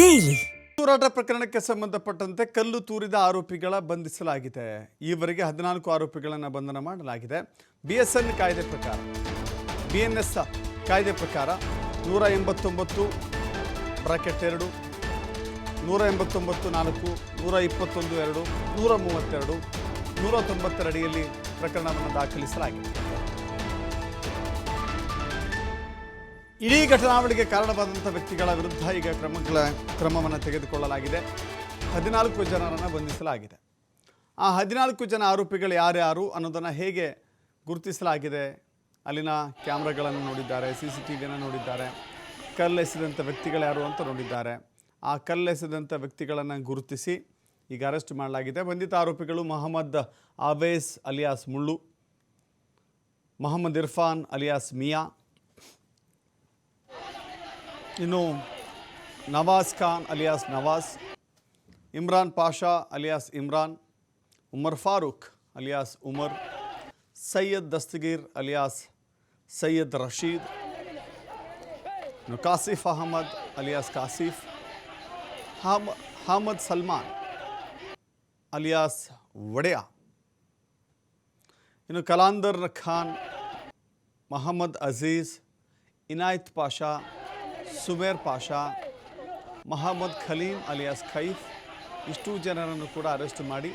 Daily. ಪ್ರಕರಣಕ್ಕೆ ಸಂಬಂಧಪಟ್ಟಂತೆ ಕಲ್ಲು ತೂರಿದ ಆರೋಪಿಗಳ ಬಂಧಿಸಲಾಗಿದೆ. ಈವರೆಗೆ ಹದಿನಾಲ್ಕು ಆರೋಪಿಗಳನ್ನು ಬಂಧನ ಮಾಡಲಾಗಿದೆ. ಬಿಎಸ್ಎನ್ ಎಸ್ ಎನ್ ಕಾಯ್ದೆ ಪ್ರಕಾರ ಬಿಎನ್ಎಸ್ ಎನ್ ಎಸ್ ಕಾಯ್ದೆ ಪ್ರಕಾರ ನೂರ ಎಂಬತ್ತೊಂಬತ್ತು, ಬ್ರಾಕೆಟ್ ಎರಡು, ನೂರ ಎಂಬತ್ತೊಂಬತ್ತು ನಾಲ್ಕು, ನೂರ ಇಪ್ಪತ್ತೊಂದು ಎರಡು, ನೂರ ಮೂವತ್ತೆರಡು, ನೂರ ತೊಂಬತ್ತರ ಅಡಿಯಲ್ಲಿ ಪ್ರಕರಣವನ್ನು ದಾಖಲಿಸಲಾಗಿದೆ. ಇಡೀ ಘಟನಾವಳಿಗೆ ಕಾರಣವಾದಂಥ ವ್ಯಕ್ತಿಗಳ ವಿರುದ್ಧ ಈಗ ಕ್ರಮಗಳ ಕ್ರಮವನ್ನು ತೆಗೆದುಕೊಳ್ಳಲಾಗಿದೆ. ಹದಿನಾಲ್ಕು ಜನರನ್ನು ಬಂಧಿಸಲಾಗಿದೆ. ಆ ಹದಿನಾಲ್ಕು ಜನ ಆರೋಪಿಗಳು ಯಾರ್ಯಾರು ಅನ್ನೋದನ್ನು ಹೇಗೆ ಗುರುತಿಸಲಾಗಿದೆ? ಅಲ್ಲಿನ ಕ್ಯಾಮ್ರಾಗಳನ್ನು ನೋಡಿದ್ದಾರೆ ಸಿ ಸಿ ಟಿ ವಿಯನ್ನು ನೋಡಿದ್ದಾರೆ, ಕಲ್ಲೆಸೆದಂಥ ವ್ಯಕ್ತಿಗಳು ಯಾರು ಅಂತ ನೋಡಿದ್ದಾರೆ. ಆ ಕಲ್ಲೆಸೆದಂಥ ವ್ಯಕ್ತಿಗಳನ್ನು ಗುರುತಿಸಿ ಈಗ ಅರೆಸ್ಟ್ ಮಾಡಲಾಗಿದೆ. ಬಂಧಿತ ಆರೋಪಿಗಳು ಮೊಹಮ್ಮದ್ ಆವೇಸ್ ಅಲಿಯಾಸ್ ಮುಳ್ಳು, ಮೊಹಮ್ಮದ್ ಇರ್ಫಾನ್ ಅಲಿಯಾಸ್ ಮಿಯಾ ಇನ್ನು Nawaz Khan alias Nawaz Imran Pasha alias Imran Umar Farooq alias Umar Syed Dastagir alias Syed Rasheed ಇನ್ನು ಕಾಸಿಫ್ Ahmed alias ಕಾಸಿಫ್ Ham ಹಾಮದ್ Salman alias ಒಡೆಯ ಇನ್ನು ಕಲಾಂದರ್ ಖಾನ್ ಮಹಮ್ಮದ್ ಅಜೀಜ್ ಇನಾಯತ್ ಪಾಷಾ ಸುಬೇರ್ ಪಾಷಾ, ಮಹಮ್ಮದ್ ಖಲೀಂ ಅಲಿಯಾಸ್ ಖೈಫ್, ಇಷ್ಟು ಜನರನ್ನು ಕೂಡ ಅರೆಸ್ಟ್ ಮಾಡಿ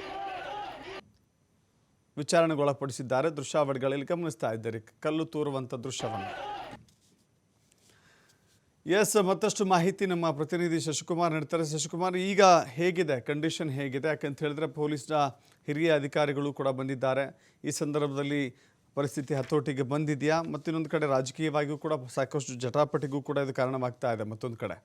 ವಿಚಾರಣೆಗೊಳಪಡಿಸಿದ್ದಾರೆ ದೃಶ್ಯಾವಳಿಗಳಲ್ಲಿ ಗಮನಿಸ್ತಾ ಇದ್ದಾರೆ. ಕಲ್ಲು ತೋರುವಂಥ ದೃಶ್ಯವನ್ನು. ಎಸ್, ಮತ್ತಷ್ಟು ಮಾಹಿತಿ ನಮ್ಮ ಪ್ರತಿನಿಧಿ ಶಶಿಕುಮಾರ್ ನೀಡ್ತಾರೆ. ಶಶಿಕುಮಾರ್, ಈಗ ಹೇಗಿದೆ? ಕಂಡೀಷನ್ ಹೇಗಿದೆ? ಯಾಕಂತ ಹೇಳಿದ್ರೆ ಪೊಲೀಸ್ನ ಹಿರಿಯ ಅಧಿಕಾರಿಗಳು ಕೂಡ ಬಂದಿದ್ದಾರೆ. ಈ ಸಂದರ್ಭದಲ್ಲಿ ಪರಿಸ್ಥಿತಿ ಹತೋಟಿಗೆ ಬಂದಿದೆಯಾ? ಮತ್ತು ಇನ್ನೊಂದು ಕಡೆ ರಾಜಕೀಯವಾಗಿಯೂ ಕೂಡ ಸಾಕಷ್ಟು ಜಟಾಪಟಿಗೂ ಕೂಡ ಇದು ಕಾರಣವಾಗ್ತಾ ಇದೆ. ಮತ್ತೊಂದು ಕಡೆ.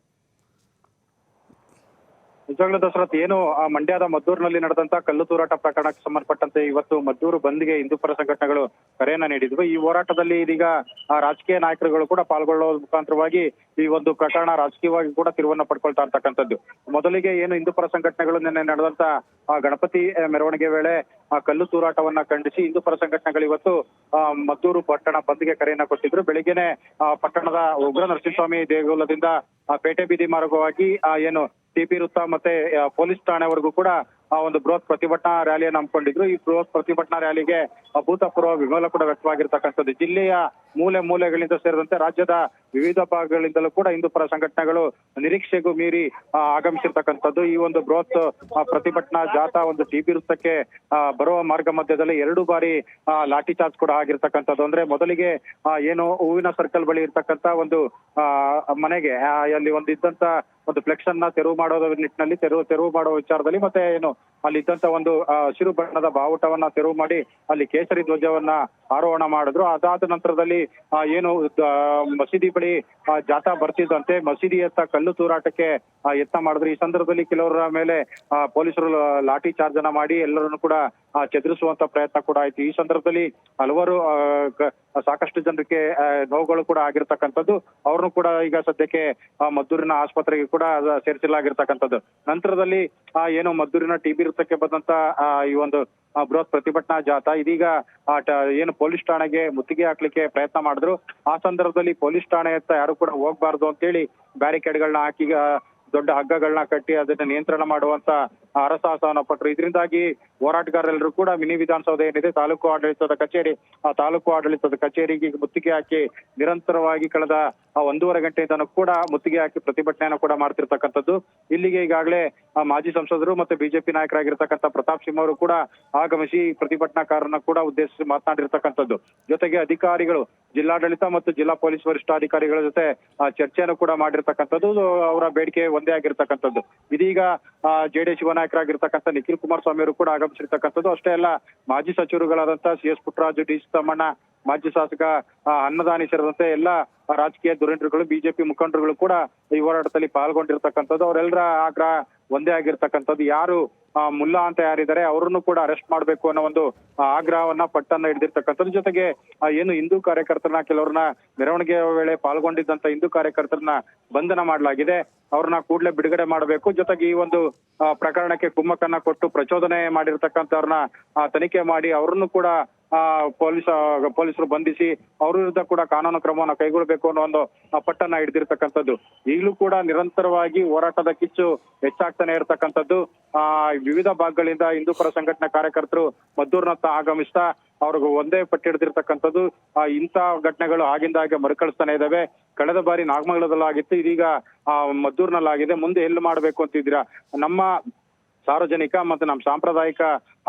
ನಿಜವಾಗ್ಲೂ ದಶರಥ್ ಏನು ಆ ಮಂಡ್ಯದ ಮದ್ದೂರಿನಲ್ಲಿ ನಡೆದಂತ ಕಲ್ಲು ತೂರಾಟ ಪ್ರಕರಣಕ್ಕೆ ಸಂಬಂಧಪಟ್ಟಂತೆ ಇವತ್ತು ಮದ್ದೂರು ಬಂದ್ಗೆ ಹಿಂದೂಪರ ಸಂಘಟನೆಗಳು ಕರೆಯನ್ನ ನೀಡಿದ್ವು. ಈ ಹೋರಾಟದಲ್ಲಿ ಇದೀಗ ಆ ರಾಜಕೀಯ ನಾಯಕರುಗಳು ಕೂಡ ಪಾಲ್ಗೊಳ್ಳುವ ಮುಖಾಂತರವಾಗಿ ಈ ಒಂದು ಪ್ರಕರಣ ರಾಜಕೀಯವಾಗಿ ಕೂಡ ತಿರುವನ್ನ ಪಡ್ಕೊಳ್ತಾ ಇರ್ತಕ್ಕಂಥದ್ದು. ಮೊದಲಿಗೆ ಏನು ಹಿಂದೂಪರ ಸಂಘಟನೆಗಳು ನಿನ್ನೆ ನಡೆದಂತ ಗಣಪತಿ ಮೆರವಣಿಗೆ ವೇಳೆ ಕಲ್ಲು ತೂರಾಟವನ್ನ ಖಂಡಿಸಿ ಹಿಂದೂಪರ ಸಂಘಟನೆಗಳು ಇವತ್ತು ಮದ್ದೂರು ಪಟ್ಟಣ ಬಂದ್ಗೆ ಕರೆಯನ್ನ ಕೊಟ್ಟಿದ್ರು. ಬೆಳಿಗ್ಗೆನೆ ಪಟ್ಟಣದ ಉಗ್ರ ನರಸಿಂಹಸ್ವಾಮಿ ದೇಗುಲದಿಂದ ಪೇಟೆ ಬೀದಿ ಮಾರ್ಗವಾಗಿ ಏನು ಟಿಪಿ ವೃತ್ತ ಮತ್ತೆ ಪೊಲೀಸ್ ಠಾಣೆವರೆಗೂ ಕೂಡ ಒಂದು ಬೃಹತ್ ಪ್ರತಿಭಟನಾ ರ್ಯಾಲಿಯನ್ನು ಹಮ್ಮಿಕೊಂಡಿದ್ರು. ಈ ಬೃಹತ್ ಪ್ರತಿಭಟನಾ ರ್ಯಾಲಿಗೆ ಅಭೂತಪೂರ್ವ ಬೆಂಬಲ ಕೂಡ ವ್ಯಕ್ತವಾಗಿರ್ತಕ್ಕಂಥದ್ದು. ಜಿಲ್ಲೆಯ ಮೂಲೆ ಮೂಲೆಗಳಿಂದ ಸೇರಿದಂತೆ ರಾಜ್ಯದ ವಿವಿಧ ಭಾಗಗಳಿಂದಲೂ ಕೂಡ ಹಿಂದೂಪರ ಸಂಘಟನೆಗಳು ನಿರೀಕ್ಷೆಗೂ ಮೀರಿ ಆ, ಆಗಮಿಸಿರ್ತಕ್ಕಂಥದ್ದು. ಈ ಒಂದು ಬೃಹತ್ ಪ್ರತಿಭಟನಾ ಜಾಥಾ ಒಂದು ಟಿಬಿ ವೃತ್ತಕ್ಕೆ ಬರುವ ಮಾರ್ಗ ಮಧ್ಯದಲ್ಲಿ ಎರಡು ಬಾರಿ ಆ, ಲಾಠಿ ಚಾರ್ಜ್ ಕೂಡ ಆಗಿರ್ತಕ್ಕಂಥದ್ದು. ಅಂದ್ರೆ ಮೊದಲಿಗೆ ಆ, ಏನು ಹೂವಿನ ಸರ್ಕಲ್ ಬಳಿ ಇರ್ತಕ್ಕಂತ ಒಂದು ಆ, ಮನೆಗೆ ಆ, ಅಲ್ಲಿ ಒಂದು ಇದ್ದಂತ ಒಂದು ಫ್ಲೆಕ್ಸ್ ಅನ್ನ ತೆರವು ಮಾಡೋದ ನಿಟ್ಟಿನಲ್ಲಿ ತೆರವು ತೆರವು ಮಾಡುವ ವಿಚಾರದಲ್ಲಿ ಮತ್ತೆ ಏನು, ಅಲ್ಲಿ ಇದ್ದಂತ ಒಂದು ಹಸಿರು ಬಣ್ಣದ ಬಾವುಟವನ್ನ ತೆರವು ಮಾಡಿ ಅಲ್ಲಿ ಕೇಸರಿ ಧ್ವಜವನ್ನ ಆರೋಹಣ ಮಾಡಿದ್ರು. ಅದಾದ ನಂತರದಲ್ಲಿ ಏನು ಮಸೀದಿ ಬಳಿ ಜಾಥಾ ಬರ್ತಿದ್ದಂತೆ ಮಸೀದಿಯತ್ತ ಕಲ್ಲು ತೂರಾಟಕ್ಕೆ ಯತ್ನ ಮಾಡಿದ್ರು. ಈ ಸಂದರ್ಭದಲ್ಲಿ ಕೆಲವರ ಮೇಲೆ ಪೊಲೀಸರು ಲಾಠಿ ಚಾರ್ಜ್ ಅನ್ನ ಮಾಡಿ ಎಲ್ಲರನ್ನು ಕೂಡ ಚದುರಿಸುವಂತ ಪ್ರಯತ್ನ ಕೂಡ ಆಯ್ತು. ಈ ಸಂದರ್ಭದಲ್ಲಿ ಹಲವಾರು ಸಾಕಷ್ಟು ಜನರಿಗೆ ನೋವುಗಳು ಕೂಡ ಆಗಿರ್ತಕ್ಕಂಥದ್ದು. ಅವ್ರನ್ನು ಕೂಡ ಈಗ ಸದ್ಯಕ್ಕೆ ಮದ್ದೂರಿನ ಆಸ್ಪತ್ರೆಗೆ ಕೂಡ ಸೇರಿಸಲಾಗಿರ್ತಕ್ಕಂಥದ್ದು. ನಂತರದಲ್ಲಿ ಆ, ಏನು ಮದ್ದೂರಿನ ಟಿಬಿ ವೃತ್ತಕ್ಕೆ ಬಂದಂತ ಈ ಒಂದು ಬೃಹತ್ ಪ್ರತಿಭಟನಾ ಜಾಥಾ ಇದೀಗ ಏನು ಪೊಲೀಸ್ ಠಾಣೆಗೆ ಮುತ್ತಿಗೆ ಹಾಕ್ಲಿಕ್ಕೆ ಪ್ರಯತ್ನ ಮಾಡಿದ್ರು. ಆ ಸಂದರ್ಭದಲ್ಲಿ ಪೊಲೀಸ್ ಠಾಣೆ ಅಂತ ಯಾರು ಕೂಡ ಹೋಗ್ಬಾರ್ದು ಅಂತೇಳಿ ಬ್ಯಾರಿಕೇಡ್ಗಳನ್ನ ಹಾಕಿ ದೊಡ್ಡ ಹಗ್ಗಗಳನ್ನ ಕಟ್ಟಿ ಅದನ್ನ ನಿಯಂತ್ರಣ ಮಾಡುವಂತ ಹರಸಾಹಸವನ್ನ ಪಟ್ಟರು ಇದರಿಂದಾಗಿ ಹೋರಾಟಗಾರರೆಲ್ಲರೂ ಕೂಡ ಮಿನಿ ವಿಧಾನಸೌಧ ಏನಿದೆ, ತಾಲೂಕು ಆಡಳಿತದ ಕಚೇರಿ, ಆ ತಾಲೂಕು ಆಡಳಿತದ ಕಚೇರಿಗೆ ಮುತ್ತಿಗೆ ಹಾಕಿ ನಿರಂತರವಾಗಿ ಕಳೆದ ಒಂದೂವರೆ ಗಂಟೆಯಿಂದನೂ ಕೂಡ ಮುತ್ತಿಗೆ ಹಾಕಿ ಪ್ರತಿಭಟನೆಯನ್ನು ಕೂಡ ಮಾಡ್ತಿರ್ತಕ್ಕಂಥದ್ದು. ಇಲ್ಲಿಗೆ ಈಗಾಗಲೇ ಮಾಜಿ ಸಂಸದರು ಮತ್ತೆ ಬಿಜೆಪಿ ನಾಯಕರಾಗಿರ್ತಕ್ಕಂಥ ಪ್ರತಾಪ್ ಸಿಂಹ ಅವರು ಕೂಡ ಆಗಮಿಸಿ ಪ್ರತಿಭಟನಾಕಾರರನ್ನ ಕೂಡ ಉದ್ದೇಶಿಸಿ ಮಾತನಾಡಿರ್ತಕ್ಕಂಥದ್ದು. ಜೊತೆಗೆ ಅಧಿಕಾರಿಗಳು, ಜಿಲ್ಲಾಡಳಿತ ಮತ್ತು ಜಿಲ್ಲಾ ಪೊಲೀಸ್ ವರಿಷ್ಠಾಧಿಕಾರಿಗಳ ಜೊತೆ ಚರ್ಚೆಯನ್ನು ಕೂಡ ಮಾಡಿರ್ತಕ್ಕಂಥದ್ದು. ಅವರ ಬೇಡಿಕೆ ಒಂದೇ ಆಗಿರ್ತಕ್ಕಂಥದ್ದು. ಇದೀಗ ಜೆಡಿಎಸ್ ಯುವ ನಾಯಕರಾಗಿರ್ತಕ್ಕಂಥ ನಿಖಿಲ್ ಕುಮಾರಸ್ವಾಮಿ ಅವರು ಕೂಡ ಆಗಮಿಸಿರ್ತಕ್ಕಂಥದ್ದು. ಅಷ್ಟೇ ಅಲ್ಲ, ಮಾಜಿ ಸಚಿವರುಗಳಾದಂತಹ C S Puttaraju, D Thammanna, ಮಾಜಿ ಶಾಸಕ ಅನ್ನದಾನಿ ಸೇರಿದಂತೆ ಎಲ್ಲ ರಾಜಕೀಯ ಧುರೀಣರುಗಳು ಬಿಜೆಪಿ ಮುಖಂಡರುಗಳು ಕೂಡ ಈ ಹೋರಾಟದಲ್ಲಿ ಪಾಲ್ಗೊಂಡಿರ್ತಕ್ಕಂಥದ್ದು. ಅವರೆಲ್ಲರ ಆಗ್ರಹ ಒಂದೇ ಆಗಿರ್ತಕ್ಕಂಥದ್ದು. ಯಾರು ಮುಲ್ಲಾ ಅಂತ ಯಾರಿದ್ದಾರೆ, ಅವರನ್ನು ಕೂಡ ಅರೆಸ್ಟ್ ಮಾಡಬೇಕು ಅನ್ನೋ ಒಂದು ಆಗ್ರಹವನ್ನ ಪಟ್ಟನ್ನ ಹಿಡಿದಿರ್ತಕ್ಕಂಥದ್ದು. ಜೊತೆಗೆ ಏನು ಹಿಂದೂ ಕಾರ್ಯಕರ್ತರನ್ನ, ಕೆಲವ್ರನ್ನ ಮೆರವಣಿಗೆ ವೇಳೆ ಪಾಲ್ಗೊಂಡಿದ್ದಂತ ಹಿಂದೂ ಕಾರ್ಯಕರ್ತರನ್ನ ಬಂಧನ ಮಾಡಲಾಗಿದೆ. ಅವ್ರನ್ನ ಕೂಡಲೇ ಬಿಡುಗಡೆ ಮಾಡಬೇಕು. ಜೊತೆಗೆ ಈ ಒಂದು ಪ್ರಕರಣಕ್ಕೆ ಕುಮ್ಮಕ್ಕನ್ನ ಕೊಟ್ಟು ಪ್ರಚೋದನೆ ಮಾಡಿರ್ತಕ್ಕಂಥವ್ರನ್ನ ತನಿಖೆ ಮಾಡಿ ಅವರನ್ನು ಕೂಡ ಪೊಲೀಸ್, ಪೊಲೀಸರು ಬಂಧಿಸಿ ಅವ್ರ ವಿರುದ್ಧ ಕೂಡ ಕಾನೂನು ಕ್ರಮವನ್ನು ಕೈಗೊಳ್ಳಬೇಕು ಅನ್ನೋ ಒಂದು ಪಟ್ಟನ್ನ ಹಿಡಿದಿರ್ತಕ್ಕಂಥದ್ದು. ಈಗಲೂ ಕೂಡ ನಿರಂತರವಾಗಿ ಹೋರಾಟದ ಕಿಚ್ಚು ಹೆಚ್ಚಾಗ್ತಾನೆ ಇರತಕ್ಕಂಥದ್ದು. ಆ, ವಿವಿಧ ಭಾಗಗಳಿಂದ ಹಿಂದೂ ಪರ ಸಂಘಟನಾ ಕಾರ್ಯಕರ್ತರು ಮದ್ದೂರಿನತ್ತ ಆಗಮಿಸ್ತಾ ಅವ್ರಿಗೆ ಒಂದೇ ಪಟ್ಟಿ ಹಿಡಿದಿರ್ತಕ್ಕಂಥದ್ದು. ಆ, ಇಂಥ ಘಟನೆಗಳು ಆಗಿಂದಾಗೆ ಮರುಕಳಿಸ್ತಾನೆ ಇದ್ದಾವೆ ಕಳೆದ ಬಾರಿ ನಾಗಮಂಗಲದಲ್ಲಾಗಿತ್ತು, ಇದೀಗ, ಆ, ಮದ್ದೂರ್ನಲ್ಲಾಗಿದೆ. ಮುಂದೆ ಎಲ್ಲಿ ಮಾಡ್ಬೇಕು ಅಂತಿದ್ದೀರಾ? ನಮ್ಮ ಸಾರ್ವಜನಿಕ ಮತ್ತು ನಮ್ಮ ಸಾಂಪ್ರದಾಯಿಕ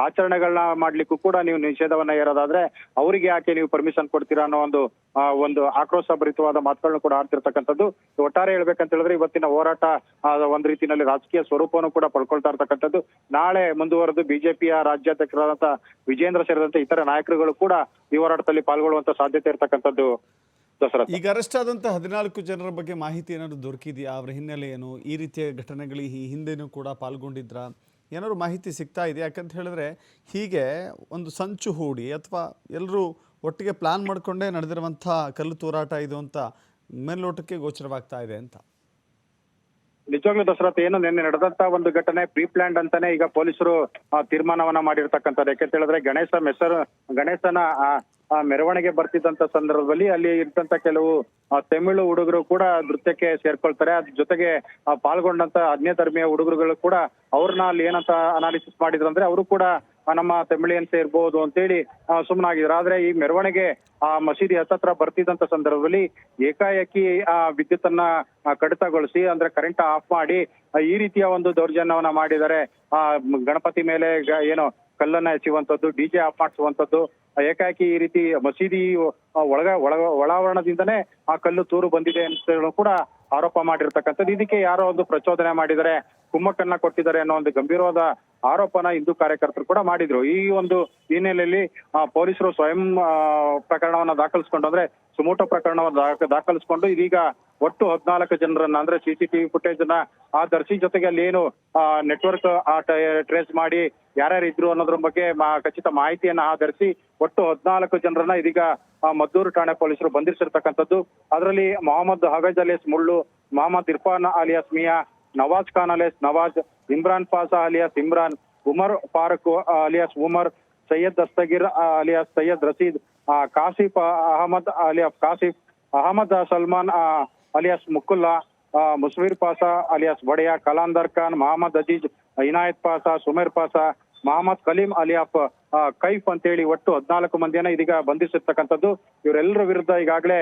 ಆಚರಣೆಗಳನ್ನ ಮಾಡ್ಲಿಕ್ಕೂ ಕೂಡ ನೀವು ನಿಷೇಧವನ್ನ ಹೇರೋದಾದ್ರೆ, ಅವರಿಗೆ ಯಾಕೆ ನೀವು ಪರ್ಮಿಷನ್ ಕೊಡ್ತೀರಾ ಅನ್ನೋ ಒಂದು ಒಂದು ಆಕ್ರೋಶ ಭರಿತವಾದ ಮಾತುಗಳನ್ನು ಕೂಡ ಆಡ್ತಿರ್ತಕ್ಕಂಥದ್ದು. ಒಟ್ಟಾರೆ ಹೇಳ್ಬೇಕಂತ ಹೇಳಿದ್ರೆ ಇವತ್ತಿನ ಹೋರಾಟ ಒಂದ್ ರೀತಿಯಲ್ಲಿ ರಾಜಕೀಯ ಸ್ವರೂಪವನ್ನು ಕೂಡ ಪಡ್ಕೊಳ್ತಾ ಇರ್ತಕ್ಕಂಥದ್ದು. ನಾಳೆ ಮುಂದುವರೆದು ಬಿಜೆಪಿಯ ರಾಜ್ಯಾಧ್ಯಕ್ಷರಾದಂತಹ ವಿಜೇಂದ್ರ ಸೇರಿದಂತೆ ಇತರ ನಾಯಕರುಗಳು ಕೂಡ ಈ ಹೋರಾಟದಲ್ಲಿ ಪಾಲ್ಗೊಳ್ಳುವಂತ ಸಾಧ್ಯತೆ ಇರ್ತಕ್ಕಂಥದ್ದು. ದಸರಾ ಈಗ ಅರೆಸ್ಟ್ ಆದಂತ ಹದಿನಾಲ್ಕು ಜನರ ಬಗ್ಗೆ ಮಾಹಿತಿ ಏನಾದ್ರು ದೊರಕಿದೆಯಾ? ಅವರ ಹಿನ್ನೆಲೆ ಏನು? ಈ ರೀತಿಯ ಘಟನೆಗಳು ಈ ಹಿಂದೆನೂ ಕೂಡ ಪಾಲ್ಗೊಂಡಿದ್ರ? ಏನಾದ್ರು ಮಾಹಿತಿ ಸಿಗ್ತಾ ಇದೆ ಯಾಕಂತ ಹೇಳಿದ್ರೆ ಹೀಗೆ ಒಂದು ಸಂಚು ಹೂಡಿ ಅಥವಾ ಎಲ್ಲರೂ ಒಟ್ಟಿಗೆ ಪ್ಲಾನ್ ಮಾಡಿಕೊಂಡೇ ನಡೆದಿರುವಂತಹ ಕಲ್ಲು ತೂರಾಟ ಇದು ಅಂತ ಮೇಲ್ನೋಟಕ್ಕೆ ಗೋಚರವಾಗ್ತಾ ಇದೆ ಅಂತ. ನಿಜವಾಗ್ಲೂ ದಸರತ್ ಏನು ನಿನ್ನೆ ನಡೆದಂತ ಒಂದು ಘಟನೆ ಪ್ರೀ ಪ್ಲಾನ್ಡ್ ಅಂತಾನೆ ಈಗ ಪೊಲೀಸರು ತೀರ್ಮಾನವನ್ನ ಮಾಡಿರ್ತಕ್ಕಂಥದ್ದು. ಯಾಕಂತ ಹೇಳಿದ್ರೆ ಗಣೇಶ ಮೆಸರು ಗಣೇಶನ ಮೆರವಣಿಗೆ ಬರ್ತಿದ್ದಂತ ಸಂದರ್ಭದಲ್ಲಿ ಅಲ್ಲಿ ಇರ್ತಂತ ಕೆಲವು ತಮಿಳು ಹುಡುಗರು ಕೂಡ ನೃತ್ಯಕ್ಕೆ ಸೇರ್ಕೊಳ್ತಾರೆ. ಅದ್ರ ಜೊತೆಗೆ ಪಾಲ್ಗೊಂಡಂತ ಅಜ್ಞೆ ಧರ್ಮೀಯ ಹುಡುಗರುಗಳು ಕೂಡ ಅವ್ರನ್ನ ಅಲ್ಲಿ ಏನಂತ ಅನಾಲಿಸಿಸ್ ಮಾಡಿದ್ರು ಅಂದ್ರೆ ಅವರು ಕೂಡ ನಮ್ಮ ತಮಿಳಿಯನ್ಸ್ ಇರ್ಬೋದು ಅಂತೇಳಿ ಹೇಳಿ ಸುಮ್ನಾಗಿದ್ರು. ಆದ್ರೆ ಈ ಮೆರವಣಿಗೆ ಆ ಮಸೀದಿ ಹತ್ತತ್ರ ಬರ್ತಿದ್ದಂತ ಸಂದರ್ಭದಲ್ಲಿ ಏಕಾಏಕಿ ಆ ವಿದ್ಯುತ್ ಅನ್ನ ಕಡಿತಗೊಳಿಸಿ ಅಂದ್ರೆ ಕರೆಂಟ್ ಆಫ್ ಮಾಡಿ ಈ ರೀತಿಯ ಒಂದು ದೌರ್ಜನ್ಯವನ್ನ ಮಾಡಿದರೆ ಆ ಗಣಪತಿ ಮೇಲೆ ಏನು ಕಲ್ಲನ್ನ ಡಿ ಡಿಜೆ ಆಫ್ ಮಾಡಿಸುವಂತದ್ದು ಆ, ಏಕಾಏಕಿ ಈ ರೀತಿ ಮಸೀದಿ ಒಳಗ ಒಳಗ ಒಳ ಒಳಾವರಣದಿಂದನೇ ಆ ಕಲ್ಲು ತೂರು ಬಂದಿದೆ ಅಂತ ಕೂಡ ಆರೋಪ ಮಾಡಿರ್ತಕ್ಕಂಥದ್ದು. ಇದಕ್ಕೆ ಯಾರೋ ಒಂದು ಪ್ರಚೋದನೆ ಮಾಡಿದ್ದಾರೆ ಕುಮ್ಮಕ್ಕನ್ನ ಕೊಟ್ಟಿದ್ದಾರೆ ಅನ್ನೋ ಒಂದು ಗಂಭೀರವಾದ ಆರೋಪನ ಹಿಂದೂ ಕಾರ್ಯಕರ್ತರು ಕೂಡ ಮಾಡಿದ್ರು. ಈ ಒಂದು ಹಿನ್ನೆಲೆಯಲ್ಲಿ ಆ, ಪೊಲೀಸರು ಸ್ವಯಂ ಪ್ರಕರಣವನ್ನ ದಾಖಲಿಸ್ಕೊಂಡು ಅಂದ್ರೆ ಸುಮೋಟೋ ಪ್ರಕರಣವನ್ನ ದಾಖ- ದಾಖಲಿಸ್ಕೊಂಡು ಇದೀಗ ಒಟ್ಟು ಹದಿನಾಲ್ಕು ಜನರನ್ನ ಅಂದ್ರೆ ಸಿಸಿಟಿವಿ ಫುಟೇಜ್ ಅನ್ನ ದರ್ಶಿ ಜೊತೆಗೆ ಅಲ್ಲಿ ಏನು ನೆಟ್ವರ್ಕ್ ಟ್ರೇಸ್ ಮಾಡಿ ಯಾರ್ಯಾರು ಇದ್ರು ಅನ್ನೋದ್ರ ಬಗ್ಗೆ ಖಚಿತ ಮಾಹಿತಿಯನ್ನ ಆಧರಿಸಿ ಒಟ್ಟು ಹದಿನಾಲ್ಕು ಜನರನ್ನ ಇದೀಗ ಆ, ಮದ್ದೂರು ಠಾಣೆ ಪೊಲೀಸರು ಬಂಧಿಸಿರ್ತಕ್ಕಂಥದ್ದು. ಅದರಲ್ಲಿ ಮೊಹಮ್ಮದ್ ಹವೇಜ್ ಅಲಿಯಾಸ್ ಮುಳ್ಳು Mohammad Irfan alias Miya Nawaz Khan alias, Nawaz Imran Pasha alias, Imran Umar Farooq alias, Umar Syed Dastagir alias, Syed Rasheed Kashif Ahmad alias, Kashif Ahmad, Salman alias Mukulla Musavir Pasha alias Badiya कलांदर Khan, Mohammad अज़ीज़, इनायत पासा, सुमेर पासा ಮಹಮ್ಮದ್ ಕಲೀಂ ಅಲಿಯಾಫ್ ಕೈಫ್ ಕೈಫ್ ಅಂತೇಳಿ ಒಟ್ಟು ಹದಿನಾಲ್ಕು ಮಂದಿಯನ್ನ ಇದೀಗ ಬಂಧಿಸಿರ್ತಕ್ಕಂಥದ್ದು. ಇವರೆಲ್ಲರ ವಿರುದ್ಧ ಈಗಾಗಲೇ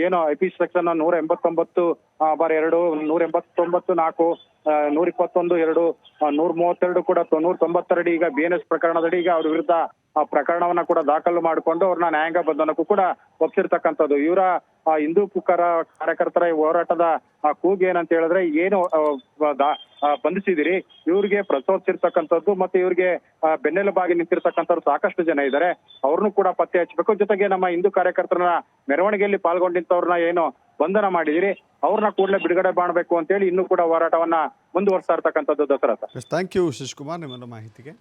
ಏನು ಐ ಪಿ ಸೆಕ್ಷನ್ ನೂರ ಎಂಬತ್ತೊಂಬತ್ತು ಬಾರ್ ಎರಡು, ನೂರ ಎಂಬತ್ತೊಂಬತ್ತು ನಾಲ್ಕು ನೂರ ಇಪ್ಪತ್ತೊಂದು ಎರಡು ನೂರ ಮೂವತ್ತೆರಡು ಕೂಡ ನೂರ ತೊಂಬತ್ತೆರಡು ಈಗ ಬಿ ಎನ್ ಎಸ್ ಪ್ರಕರಣದಡಿ ಈಗ ಅವ್ರ ವಿರುದ್ಧ, ಆ, ಪ್ರಕರಣವನ್ನ ಕೂಡ ದಾಖಲು ಮಾಡಿಕೊಂಡು ಅವ್ರನ್ನ ನ್ಯಾಯಾಂಗ ಬಂಧನಕ್ಕೂ ಕೂಡ ಒಪ್ಸಿರ್ತಕ್ಕಂಥದ್ದು. ಇವರ ಹಿಂದೂ ಪುಕ್ಕರ ಕಾರ್ಯಕರ್ತರ ಹೋರಾಟದ, ಆ ಕೂಗು ಏನಂತ ಹೇಳಿದ್ರೆ ಏನು ಬಂಧಿಸಿದಿರಿ ಇವ್ರಿಗೆ ಪ್ರಚೋದಿಸಿರ್ತಕ್ಕಂಥದ್ದು ಮತ್ತೆ ಇವ್ರಿಗೆ ಬೆನ್ನೆಲುಬಾಗಿ ನಿಂತಿರ್ತಕ್ಕಂಥವ್ರು ಸಾಕಷ್ಟು ಜನ ಇದ್ದಾರೆ. ಅವ್ರನ್ನು ಕೂಡ ಪತ್ತೆ ಹಚ್ಚಬೇಕು. ಜೊತೆಗೆ ನಮ್ಮ ಹಿಂದೂ ಕಾರ್ಯಕರ್ತರನ್ನ ಮೆರವಣಿಗೆಯಲ್ಲಿ ಪಾಲ್ಗೊಂಡಿದ್ದವ್ರನ್ನ ಏನು ಬಂಧನ ಮಾಡಿದಿರಿ ಅವ್ರನ್ನ ಕೂಡಲೇ ಬಿಡುಗಡೆ ಮಾಡಬೇಕು ಅಂತೇಳಿ ಇನ್ನೂ ಕೂಡ ಹೋರಾಟವನ್ನ ಮುಂದುವರಿಸ್ತಾ ಇರ್ತಕ್ಕಂಥದ್ದು ದಸರಾ ಥ್ಯಾಂಕ್ ಯು ಶಶಿಕುಮಾರ್ ನಿಮ್ಮ ಮಾಹಿತಿಗೆ.